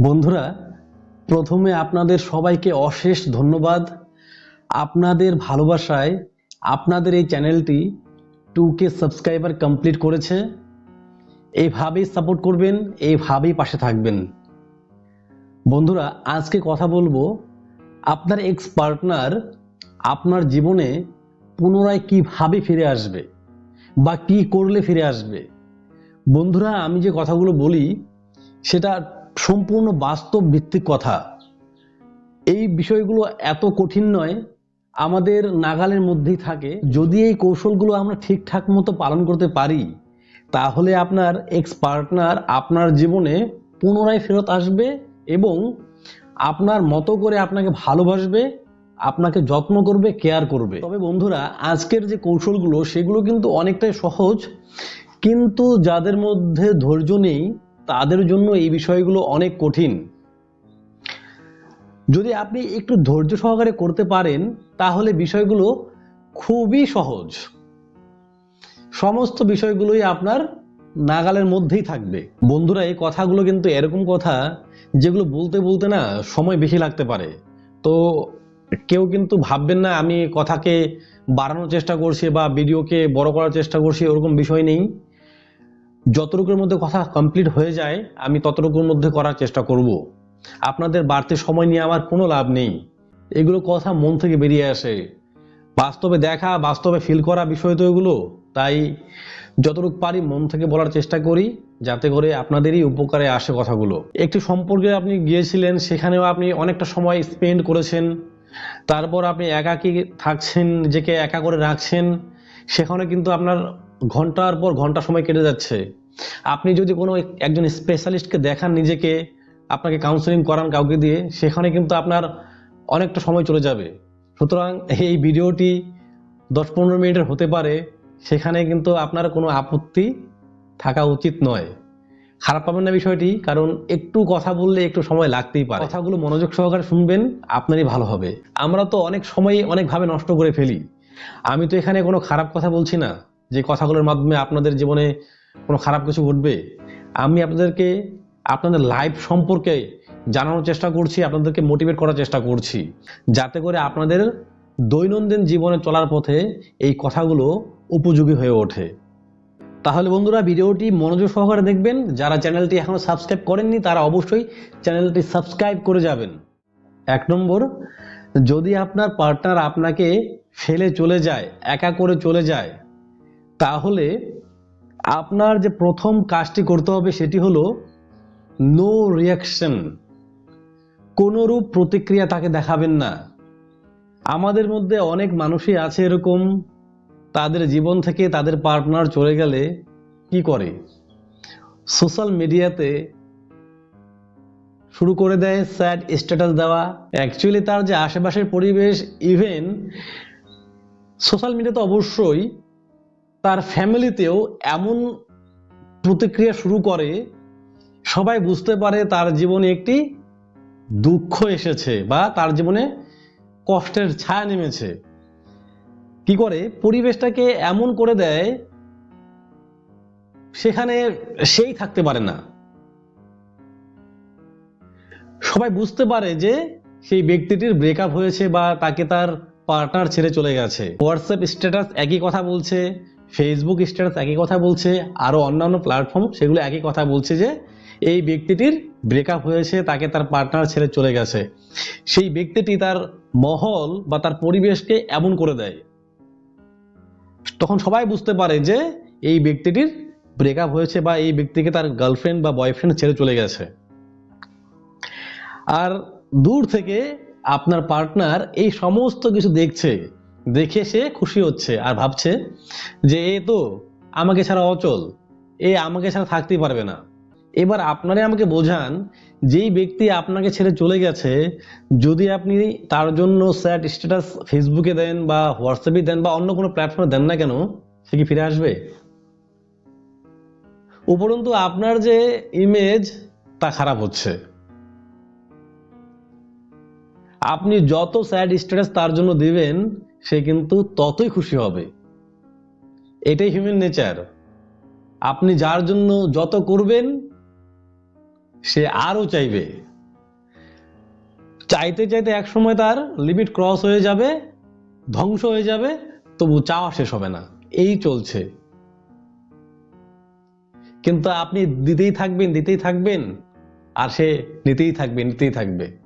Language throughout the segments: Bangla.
বন্ধুরা, প্রথমে আপনাদের সবাইকে অশেষ ধন্যবাদ। আপনাদের ভালোবাসায় আপনাদের এই চ্যানেলটি টু কে সাবস্ক্রাইবার কমপ্লিট করেছে। এইভাবেই সাপোর্ট করবেন এইভাবেই পাশে থাকবেন। বন্ধুরা, আজকে কথা বলব আপনার এক্স পার্টনার আপনার জীবনে পুনরায় কীভাবে ফিরে আসবে বা কি করলে ফিরে আসবে। বন্ধুরা, আমি যে কথাগুলো বলি, সেটা সম্পূর্ণ বাস্তব ভিত্তিক কথা। এই বিষয়গুলো এত কঠিন নয়, আমাদের নাগালের মধ্যেই থাকে। যদি এই কৌশলগুলো আমরা ঠিকঠাক মতো পালন করতে পারি, তাহলে আপনার এক্স পার্টনার আপনার জীবনে পুনরায় ফেরত আসবে এবং আপনার মতো করে আপনাকে ভালোবাসবে, আপনাকে যত্ন করবে কেয়ার করবে। তবে বন্ধুরা, আজকের যে কৌশলগুলো, সেগুলো কিন্তু অনেকটাই সহজ। কিন্তু যাদের মধ্যে ধৈর্য নেই তাদের জন্য এই বিষয়গুলো অনেক কঠিন। যদি আপনি একটু ধৈর্য সহকারে করতে পারেন, তাহলে বিষয়গুলো খুবই সহজ। সমস্ত বিষয়গুলোই আপনার নাগালের মধ্যেই থাকবে। বন্ধুরা, এই কথাগুলো কিন্তু এরকম কথা যেগুলো বলতে বলতে না সময় বেশি লাগতে পারে। তো কেউ কিন্তু ভাববেন না আমি কথাকে বাড়ানোর চেষ্টা করছি বা ভিডিওকে বড় করার চেষ্টা করছি, ওরকম বিষয় নেই। যতটুকুর মধ্যে কথা কমপ্লিট হয়ে যায়, আমি ততটুকুর মধ্যে করার চেষ্টা করব। আপনাদের বাড়তি সময় নিয়ে আমার কোনো লাভ নেই। এগুলো কথা মন থেকে বেরিয়ে আসে। বাস্তবে দেখা, বাস্তবে ফিল করা বিষয় তো এগুলো। তাই যতটুকু পারি মন থেকে বলার চেষ্টা করি, যাতে করে আপনাদেরই উপকারে আসে কথাগুলো। একটি সম্পর্কে আপনি গিয়েছিলেন, সেখানেও আপনি অনেকটা সময় স্পেন্ড করেছেন। তারপর আপনি একাকী থাকছেন, নিজেকে একা করে রাখছেন। সেখানে কিন্তু আপনার ঘণ্টার পর ঘণ্টা সময় কেটে যাচ্ছে। আপনি যদি কোনো এক- একজন স্পেশালিস্টকে দেখান নিজেকে, আপনাকে কাউন্সেলিং করান কাউকে দিয়ে, সেখানে কিন্তু আপনার অনেকটা সময় চলে যাবে। সুতরাং এই ভিডিওটি দশ পনেরো মিনিটের হতে পারে, সেখানে কিন্তু আপনার কোনো আপত্তি থাকা উচিত নয়। খারাপ পাবেন না বিষয়টি, কারণ একটু কথা বললে একটু সময় লাগতেই পারে। কথাগুলো মনোযোগ সহকারে শুনবেন, আপনারই ভালো হবে। আমরা তো অনেক সময় অনেকভাবে নষ্ট করে ফেলি। আমি তো এখানে কোনো খারাপ কথা বলছি না। যে কথাগুলোর মাধ্যমে আপনাদের জীবনে কোনো খারাপ কিছু ঘটবে, আমি আপনাদেরকে আপনাদের লাইফ সম্পর্কে জানানোর চেষ্টা করছি, আপনাদেরকে মোটিভেট করার চেষ্টা করছি, যাতে করে আপনাদের দৈনন্দিন জীবনে চলার পথে এই কথাগুলো উপযোগী হয়ে ওঠে। তাহলে বন্ধুরা, ভিডিওটি মনোযোগ সহকারে দেখবেন, যারা চ্যানেলটি এখনও সাবস্ক্রাইব করেননি, তারা অবশ্যই চ্যানেলটি সাবস্ক্রাইব করে যাবেন। এক নম্বর, যদি আপনার পার্টনার আপনাকে ফেলে চলে যায়, একা করে চলে যায় তাহলে আপনার যে প্রথম কাজটি করতে হবে সেটি হলো নো রিয়াকশন কোনোরূপ প্রতিক্রিয়া তাকে দেখাবেন না। আমাদের মধ্যে অনেক মানুষই আছে এরকম, তাদের জীবন থেকে তাদের পার্টনার চলে গেলে কি করে? সোশ্যাল মিডিয়াতে শুরু করে দেয় স্যাড স্ট্যাটাস দেওয়া। অ্যাকচুয়ালি তার যে আশেপাশের পরিবেশ ইভেন সোশ্যাল মিডিয়া তো অবশ্যই তার ফ্যামিলিতেও এমন প্রতিক্রিয়া শুরু করে, সবাই বুঝতে পারে তার জীবনে একটি দুঃখ এসেছে বা তার জীবনে কষ্টের ছায়া নেমেছে। কি করে? পরিবেশটাকে এমন করে দেয়, সেখানে সেই থাকতে পারে না। সবাই বুঝতে পারে যে সেই ব্যক্তিটির ব্রেকআপ হয়েছে বা তাকে তার পার্টনার ছেড়ে চলে গেছে। হোয়াটসঅ্যাপ স্ট্যাটাস একই কথা বলছে ফেসবুক স্ট্যাটাস একই কথা বলছে, আরও অন্যান্য প্ল্যাটফর্ম সেগুলো একই কথা বলছে যে, এই ব্যক্তিটির ব্রেকআপ হয়েছে, তাকে তার পার্টনার ছেড়ে চলে গেছে। সেই ব্যক্তিটি তার মহল বা তার পরিবেশকে এমন করে দেয়। তখন সবাই বুঝতে পারে যে, এই ব্যক্তিটির ব্রেকআপ হয়েছে বা এই ব্যক্তিকে তার গার্লফ্রেন্ড বা বয়ফ্রেন্ড ছেড়ে চলে গেছে। আর দূর থেকে আপনার পার্টনার এই সমস্ত কিছু দেখছে। দেখে সে খুশি হচ্ছে আর ভাবছে যে এ তো আমাকে ছাড়া অচল। এ আমাকে ছাড়া থাকতেই পারবে না। এবার আপনারে আমাকে বোঝান, যেই ব্যক্তি আপনাকে ছেড়ে চলে গেছে, যদি আপনি তার জন্য স্যাট স্ট্যাটাস ফেসবুকে দেন বা হোয়াটসঅ্যাপে দেন বা অন্য কোনো প্ল্যাটফর্মে দেন না কেন, সে কি ফিরে আসবে? উপরন্তু আপনার যে ইমেজ তা খারাপ হচ্ছে। আপনি যত স্যাড স্ট্যাটাস তার জন্য দিবেন সে কিন্তু ততই খুশি হবে। এটাই হিউম্যান নেচার আপনি যার জন্য যত করবেন, সে আরও চাইবে। চাইতে চাইতে এক সময় তার লিমিট ক্রস হয়ে যাবে, ধ্বংস হয়ে যাবে, তবু চাওয়া শেষ হবে না। এই চলছে। কিন্তু আপনি দিতেই থাকবেন দিতেই থাকবেন, আর সে নিতেই থাকবে নিতেই থাকবে।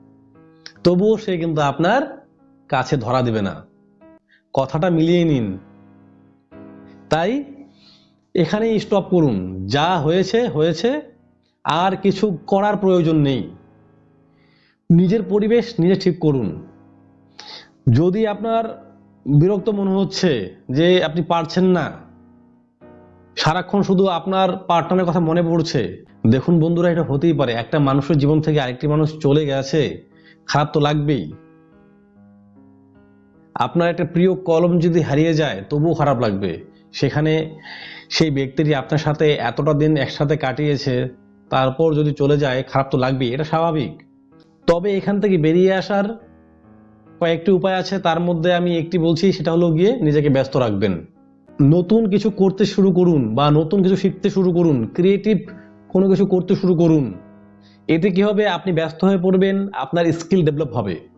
তবুও সে কিন্তু আপনার কাছে ধরা দেবে না। কথাটা মিলিয়ে নিন। তাই এখানেই স্টপ করুন। যা হয়েছে হয়েছে। আর কিছু করার প্রয়োজন নেই। নিজের পরিবেশ নিজে ঠিক করুন। যদি আপনার বিরক্ত মনে হচ্ছে যে আপনি পারছেন না, সারাক্ষণ শুধু আপনার পার্টনারের কথা মনে পড়ছে। দেখুন বন্ধুরা, এটা হতেই পারে। একটা মানুষের জীবন থেকে আরেকটি মানুষ চলে গেছে। খারাপ তো লাগবেই। আপনার একটা প্রিয় কলম যদি হারিয়ে যায়, তবুও খারাপ লাগবে। সেখানে সেই ব্যক্তিটি আপনার সাথে এতটা দিন একসাথে কাটিয়েছে, তারপর যদি চলে যায়, খারাপ তো লাগবেই, এটা স্বাভাবিক। তবে এখান থেকে বেরিয়ে আসার কয়েকটি উপায় আছে, তার মধ্যে আমি একটি বলছি, সেটা হলো গিয়ে নিজেকে ব্যস্ত রাখবেন। নতুন কিছু করতে শুরু করুন বা নতুন কিছু শিখতে শুরু করুন ক্রিয়েটিভ কোনো কিছু করতে শুরু করুন। এতে কি হবে? আপনি ব্যস্ত হয়ে পড়বেন, আপনার স্কিল ডেভেলপ হবে।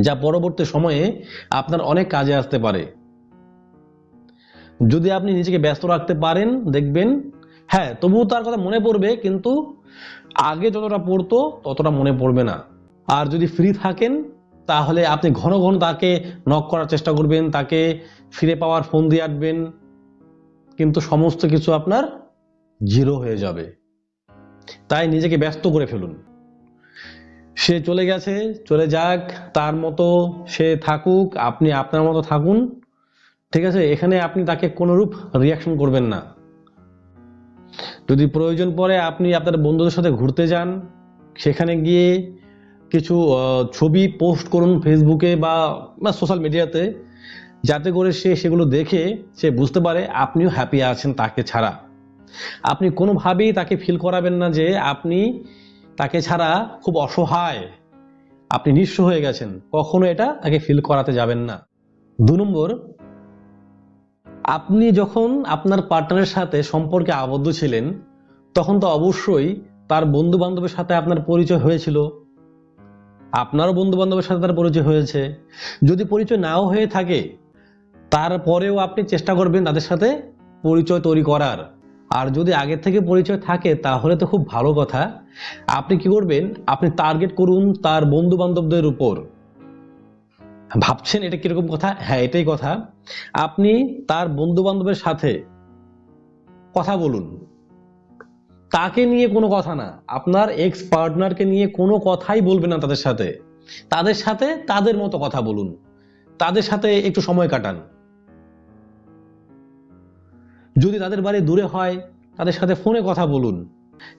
যা পরবর্তী সময়ে আপনার অনেক কাজে আসতে পারে। যদি আপনি নিজেকে ব্যস্ত রাখতে পারেন, দেখবেন হ্যাঁ তবুও তার কথা মনে পড়বে, কিন্তু আগে যতটা পড়তো, ততটা মনে পড়বে না। আর যদি ফ্রি থাকেন, তাহলে আপনি ঘন ঘন তাকে নক করার চেষ্টা করবেন, তাকে ফিরে পাওয়ার ফোন দিয়ে আটবেন, কিন্তু সমস্ত কিছু আপনার জিরো হয়ে যাবে। তাই নিজেকে ব্যস্ত করে ফেলুন। সে চলে গেছে, চলে যাক, তার মতো সে থাকুক, আপনি আপনার মতো থাকুন, ঠিক আছে? এখানে আপনি তাকে কোনোরূপ রিয়াকশন করবেন না। যদি প্রয়োজন পড়ে আপনি আপনার বন্ধুদের সাথে ঘুরতে যান, সেখানে গিয়ে কিছু ছবি পোস্ট করুন ফেসবুকে বা সোশ্যাল মিডিয়াতে যাতে করে সে সেগুলো দেখে সে বুঝতে পারে আপনিও হ্যাপি আছেন তাকে ছাড়া। আপনি কোনোভাবেই তাকে ফিল করাবেন না যে আপনি তাকে ছাড়া খুব অসহায়। আপনি নিঃস্ব হয়ে গেছেন। কখনো এটা তাকে ফিল করাতে যাবেন না। দু নম্বর, আপনি যখন আপনার পার্টনারের সাথে সম্পর্কে আবদ্ধ ছিলেন, তখন তো অবশ্যই তার বন্ধু বান্ধবের সাথে আপনার পরিচয় হয়েছিল। আপনারও বন্ধু বান্ধবের সাথে তার পরিচয় হয়েছে। যদি পরিচয় নাও হয়ে থাকে, তারপরেও আপনি চেষ্টা করবেন তাদের সাথে পরিচয় তৈরি করার। আর যদি আগের থেকে পরিচয় থাকে, তাহলে তো খুব ভালো কথা। আপনি কি করবেন? আপনি টার্গেট করুন তার বন্ধু বান্ধবদের উপর। ভাবছেন এটা কীরকম কথা? হ্যাঁ এটাই কথা। আপনি তার বন্ধু বান্ধবের সাথে কথা বলুন। তাকে নিয়ে কোনো কথা না। আপনার এক্স পার্টনারকে নিয়ে কোনো কথাই বলবেন না তাদের সাথে। তাদের সাথে তাদের মতো কথা বলুন। তাদের সাথে একটু সময় কাটান। যদি তাদের বাড়ি দূরে হয়, তাদের সাথে ফোনে কথা বলুন।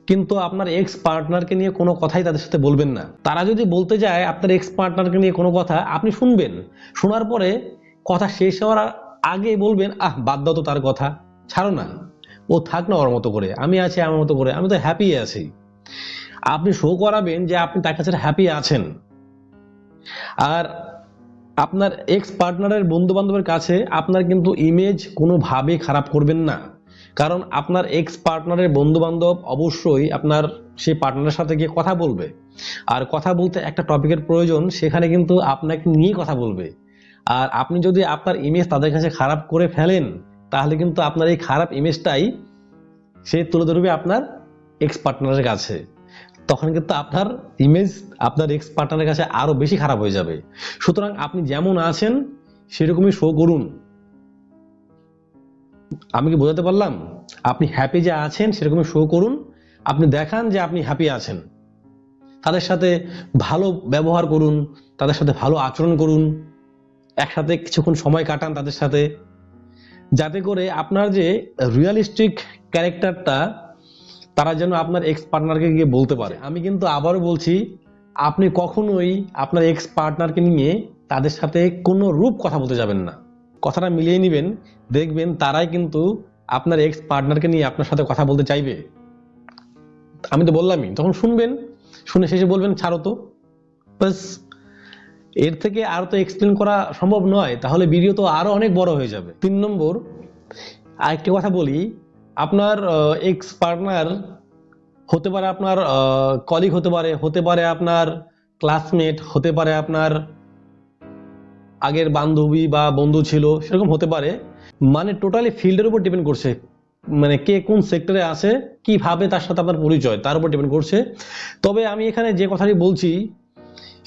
কিন্তু আপনার এক্স পার্টনারকে নিয়ে কোনো কথাই তাদের সাথে বলবেন না। তারা যদি বলতে যায়, আপনার এক্স পার্টনারকে নিয়ে কোনো কথা, আপনি শুনবেন। শোনার পরে কথা শেষ হওয়ার আগে বলবেন, আহ, বাদ দাও তো তার কথা। ছাড়ো না। ও থাক না ওর মতো করে। আমি আছি আমার মতো করে। আমি তো হ্যাপি আছি। আপনি শো করাবেন যে আপনি তার কাছে হ্যাপি আছেন। আর আপনার এক্স পার্টনারের বন্ধু বান্ধবের কাছে আপনার কিন্তু ইমেজ কোনোভাবে খারাপ করবেন না। কারণ আপনার এক্স পার্টনারের বন্ধু বান্ধব অবশ্যই আপনার সেই পার্টনারের সাথে গিয়ে কথা বলবে। আর কথা বলতে একটা টপিকের প্রয়োজন, সেখানে কিন্তু আপনাকে নিয়ে কথা বলবে। আর আপনি যদি আপনার ইমেজ তাদের কাছে খারাপ করে ফেলেন, তাহলে কিন্তু আপনার এই খারাপ ইমেজটাই সে তুলে ধরবে আপনার এক্স পার্টনারের কাছে। তখন কিন্তু আপনার ইমেজ আপনার এক্স পার্টনারের কাছে আরও বেশি খারাপ হয়ে যাবে। সুতরাং আপনি যেমন আছেন, সেরকমই শো করুন। আমি কি বোঝাতে পারলাম? আপনি হ্যাপি যে আছেন, সেরকমই শো করুন। আপনি দেখান যে আপনি হ্যাপি আছেন। তাদের সাথে ভালো ব্যবহার করুন, তাদের সাথে ভালো আচরণ করুন। একসাথে কিছুক্ষণ সময় কাটান তাদের সাথে। যাতে করে আপনার যে রিয়ালিস্টিক ক্যারেক্টারটা তারা যেন আপনার এক্স পার্টনারকে গিয়ে বলতে পারে। আমি কিন্তু আবারও বলছি, আপনি কখনোই আপনার এক্স পার্টনারকে নিয়ে তাদের সাথে কোনো রূপ কথা বলতে যাবেন না। কথাটা মিলিয়ে নেবেন, দেখবেন তারাই কিন্তু আপনার এক্স পার্টনারকে নিয়ে আপনার সাথে কথা বলতে চাইবে। আমি তো বললামই, তখন শুনবেন, শুনে শেষে বলবেন, ছাড়ো তো। বাসের থেকে আর তো এক্সপ্লেন করা সম্ভব নয়, তাহলে ভিডিও তো আরও অনেক বড় হয়ে যাবে। তিন নম্বর, আরেকটি কথা বলি আপনার এক্স পার্টনার হতে পারে আপনার কলিগ হতে পারে হতে পারে আপনার ক্লাসমেট হতে পারে আপনার আগের বান্ধবী বা বন্ধু ছিল, সেরকম হতে পারে। মানে টোটালি ফিল্ডের উপর ডিপেন্ড করছে। মানে কে কোন সেক্টরে আছে, কীভাবে তার সাথে আপনার পরিচয়, তার উপর ডিপেন্ড করছে। তবে আমি এখানে যে কথাটি বলছি,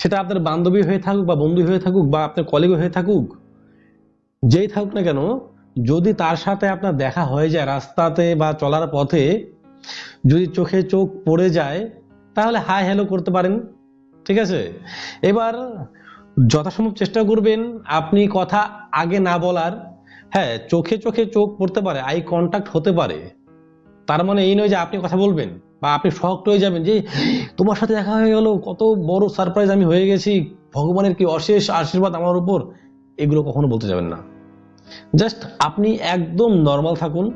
সেটা আপনার বান্ধবী হয়ে থাকুক বা বন্ধু হয়ে থাকুক বা আপনার কলিগ হয়ে থাকুক, যেই থাকুক না কেন যদি তার সাথে আপনার দেখা হয়ে যায় রাস্তাতে বা চলার পথে, যদি চোখে চোখ পড়ে যায়, তাহলে হাই হ্যালো করতে পারেন, ঠিক আছে? এবার যথাসম্ভব চেষ্টা করবেন আপনি কথা আগে না বলার। হ্যাঁ চোখে চোখে চোখ পড়তে পারে আই কন্টাক্ট হতে পারে। তার মানে এই নয় যে আপনি কথা বলবেন বা আপনি শক্ট হয়ে যাবেন যে, তোমার সাথে দেখা হয়ে গেল, কত বড় সারপ্রাইজ আমি হয়ে গেছি। ভগবানের কি অশেষ আশীর্বাদ আমার উপর? এগুলো কখনো বলতে যাবেন না। জাস্ট আপনি একদম নর্মাল থাকুন।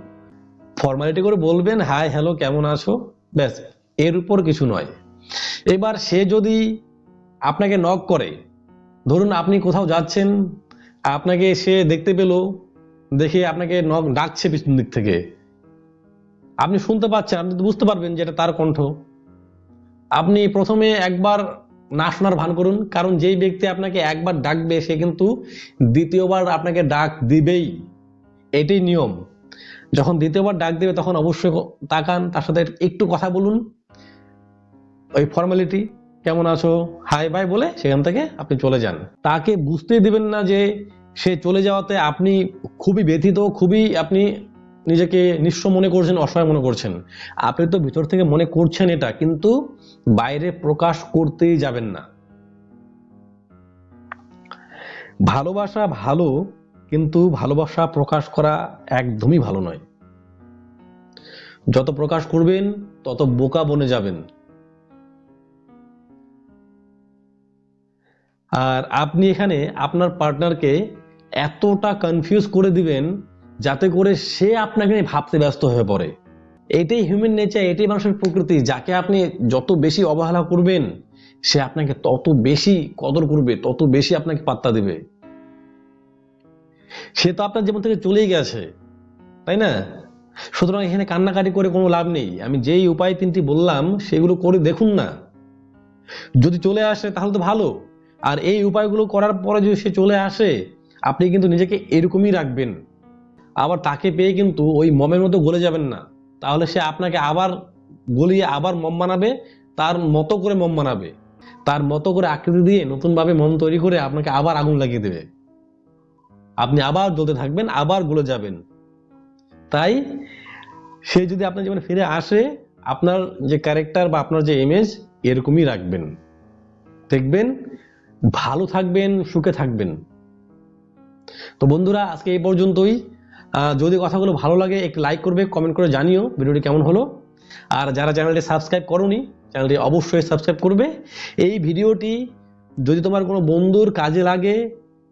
ফর্মালিটি করে বলবেন হাই হ্যালো কেমন আছো? ব্যাস, এর উপর কিছু নয়। এবার সে যদি আপনাকে নক করে, ধরুন আপনি কোথাও যাচ্ছেন, আপনাকে সে দেখতে পেল, দেখে আপনাকে নক ডাকছে পিছন দিক থেকে। আপনি শুনতে পাচ্ছেন, আপনি বুঝতে পারবেন যে এটা তার কণ্ঠ। আপনি প্রথমে একবার না শোনার ভান করুন, কারণ যেই ব্যক্তি আপনাকে একবার ডাকবে, সে কিন্তু দ্বিতীয়বার আপনাকে ডাক দিবেই। এটাই নিয়ম। যখন দ্বিতীয়বার ডাক দেবে, তখন অবশ্যই তাকান, তার সাথে একটু কথা বলুন। ওই ফর্মালিটি কেমন আছো? হাই বাই বলে সেখান থেকে আপনি চলে যান। তাকে বুঝতেই দিবেন না যে সে চলে যাওয়াতে আপনি খুবই ব্যথিত, খুবই আপনি নিজেকে নিঃস্ব মনে করছেন, অসহায় মনে করছেন। আপনি তো ভিতর থেকে মনে করছেন এটা, কিন্তু বাইরে প্রকাশ করতেই যাবেন না। ভালোবাসা ভালো, কিন্তু ভালোবাসা প্রকাশ করা একদমই ভালো নয়। যত প্রকাশ করবেন, তত বোকা বনে যাবেন। আর আপনি এখানে আপনার পার্টনারকে এতটা কনফিউজ করে দিবেন যাতে করে সে আপনাকে নিয়ে ভাবতে ব্যস্ত হয়ে পড়ে। এটাই হিউম্যান নেচার এটাই মানুষের প্রকৃতি। যাকে আপনি যত বেশি অবহেলা করবেন, সে আপনাকে তত বেশি কদর করবে, তত বেশি আপনাকে পাত্তা দিবে। সে তো আপনার জীবন থেকে চলেই গেছে, তাই না? সুতরাং এখানে কান্নাকাটি করে কোনো লাভ নেই। আমি যেই উপায় তিনটি বললাম, সেগুলো করে দেখুন না। যদি চলে আসে, তাহলে তো ভালো। আর এই উপায়গুলো করার পরে যদি সে চলে আসে, আপনি কিন্তু নিজেকে এরকমই রাখবেন। আবার তাকে পেয়ে কিন্তু ওই মমের মতো গলে যাবেন না। তাহলে সে আপনাকে আবার গলিয়ে আবার মম বানাবে, তার মতো করে মম বানাবে। তার মতো করে আকৃতি দিয়ে নতুনভাবে মম তৈরি করে আপনাকে আবার আগুন লাগিয়ে দেবে। আপনি আবার জ্বলতে থাকবেন, আবার গলে যাবেন। তাই সে যদি আপনার জীবনে ফিরে আসে, আপনার যে ক্যারেক্টার বা আপনার যে ইমেজ এরকমই রাখবেন। দেখবেন ভালো থাকবেন, সুখে থাকবেন। তো বন্ধুরা, আজকে এই পর্যন্তই। যদি কথাগুলো ভালো লাগে একটু লাইক করবে কমেন্ট করে জানিও ভিডিওটি কেমন হলো। আর যারা চ্যানেলটি সাবস্ক্রাইব করনি, চ্যানেলটি অবশ্যই সাবস্ক্রাইব করবে। এই ভিডিওটি যদি তোমার কোনো বন্ধুর কাজে লাগে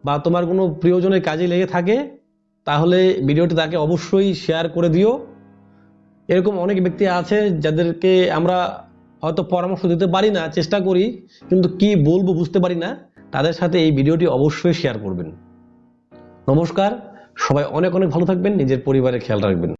বা তোমার কোনো প্রিয়জনের কাজে লেগে থাকে, তাহলে ভিডিওটি তাকে অবশ্যই শেয়ার করে দিও। এরকম অনেক ব্যক্তি আছে যাদেরকে আমরা হয়তো পরামর্শ দিতে পারি না, চেষ্টা করি, কিন্তু কি বলব বুঝতে পারি না, তাদের সাথে এই ভিডিওটি অবশ্যই শেয়ার করবেন। নমস্কার। সবাই অনেক অনেক ভালো থাকবেন নিজের পরিবারের খেয়াল রাখবেন।